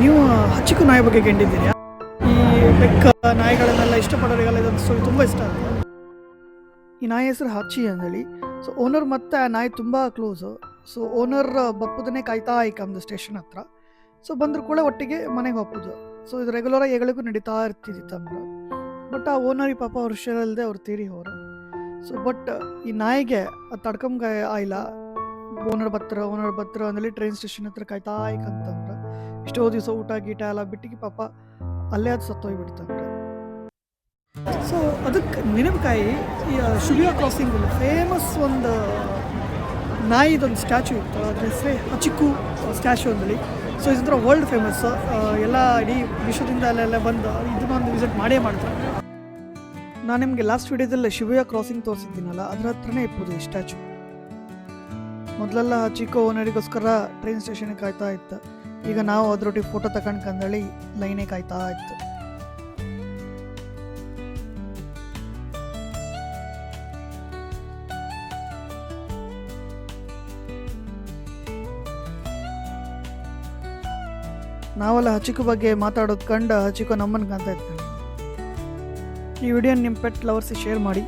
ನೀವು ಹಚ್ಚಿಕು ನಾಯಿ ಬಗ್ಗೆ ಕಂಡಿದ್ದೀರಿ ಈ ಬೆಕ್ಕ ನಾಯಿಗಳನ್ನೆಲ್ಲ ಇಷ್ಟಪಡೋರಿಗೆಲ್ಲ ಇದೊಂದು ಸ್ಟೋರಿ ತುಂಬ ಇಷ್ಟ ಆಗುತ್ತೆ. ಈ ನಾಯಿ ಹೆಸರು ಹಚ್ಚಿ ಅಂದೇಳಿ ಸೊ ಓನರ್ ಮತ್ತು ಆ ನಾಯಿ ತುಂಬ ಕ್ಲೋಸು ಸೊ ಓನರ್ ಬಪ್ಪುದನ್ನೇ ಕಾಯ್ತಾ ಇಕ್ಕಂದು ಸ್ಟೇಷನ್ ಹತ್ರ. ಸೊ ಬಂದರೂ ಕೂಡ ಒಟ್ಟಿಗೆ ಮನೆಗೆ ಹೋಗ್ಬೋದು. ಸೊ ಇದು ರೆಗ್ಯುಲರಾಗಿ ಏಗಳಿಗೂ ನಡೀತಾ ಇರ್ತಿದ್ದಿತ್ತು ಅಂದ್ರೆ ಬಟ್ ಆ ಓನರಿಗೆ ಪಾಪ ಅವ್ರು ಹುಷಾರಲ್ಲದೆ ಅವ್ರು ತೀರಿ ಹೋರು ಸೊ ಬಟ್ ಈ ನಾಯಿಗೆ ಅದು ತಡ್ಕೊಂಬ ಆಯ್ಲ ಓನರ್ ಬತ್ರ ಓನರ್ ಬತ್ರ ಅಂದಲ್ಲಿ ಟ್ರೈನ್ ಸ್ಟೇಷನ್ ಹತ್ರ ಕಾಯ್ತಾ ಇಕ್ಕಂತಂದ್ರ ಎಷ್ಟೋ ದಿವಸ ಊಟ ಗೀಟ ಎಲ್ಲ ಬಿಟ್ಟಿಗೆ ಪಾಪ ಅಲ್ಲೇ ಅದು ಸತ್ತೋಗ್ಬಿಡ್ತಂದ್ರೆ ಸೊ ಅದಕ್ಕೆ ನೆನಪಕಾಯಿ, ಈ ಶುಲಿಯಾ ಕ್ರಾಸಿಂಗ್ ಫೇಮಸ್ ಒಂದು ನಾಯಿದೊಂದು ಸ್ಟ್ಯಾಚು ಇತ್ತು, ಅದ್ರ ಹೆಸರೇ ಅಚಿಕ್ಕು ಸ್ಟ್ಯಾಚು ಅಲ್ಲಿ ಸೊ ಇದ್ರ ವರ್ಲ್ಡ್ ಫೇಮಸ್ ಎಲ್ಲ ಇಡೀ ವಿಶ್ವದಿಂದ ಅಲ್ಲೆಲ್ಲ ಬಂದು ಇದನ್ನೊಂದು ವಿಸಿಟ್ ಮಾಡೇ ಮಾಡ್ತಾರೆ. ನಾನು ನಿಮಗೆ ಲಾಸ್ಟ್ ವಿಡಿಯೋದಲ್ಲಿ ಶಿವಯ ಕ್ರಾಸಿಂಗ್ ತೋರಿಸಿದ್ದೀನಲ್ಲ, ಅದ್ರ ಹತ್ರನೇ ಇರ್ಬೋದು ಸ್ಟ್ಯಾಚು ಮೊದಲೆಲ್ಲ ಚಿಕ್ಕ ಓನರಿಗೋಸ್ಕರ ಟ್ರೈನ್ ಸ್ಟೇಷನ್ಗೆ ಕಾಯ್ತಾ ಇತ್ತು. ಈಗ ನಾವು ಅದರೊಟ್ಟಿಗೆ ಫೋಟೋ ತಗೊಂಡು ಕಂದಳಿ ಲೈನೇ ಕಾಯ್ತಾ ಇತ್ತು. ನಾವೆಲ್ಲ ಹಚಿಕು ಬಗ್ಗೆ ಮಾತಾಡೋದು ಕಂಡು ಹಚಿಕು ನಮ್ಮನ್ನು ಕಾಣ್ತಾ ಇರ್ತಾನೆ ಈ ವಿಡಿಯೋ ನಿಮ್ಮ ಪೆಟ್ ಲವರ್ಸಿಗೆ ಶೇರ್ ಮಾಡಿ.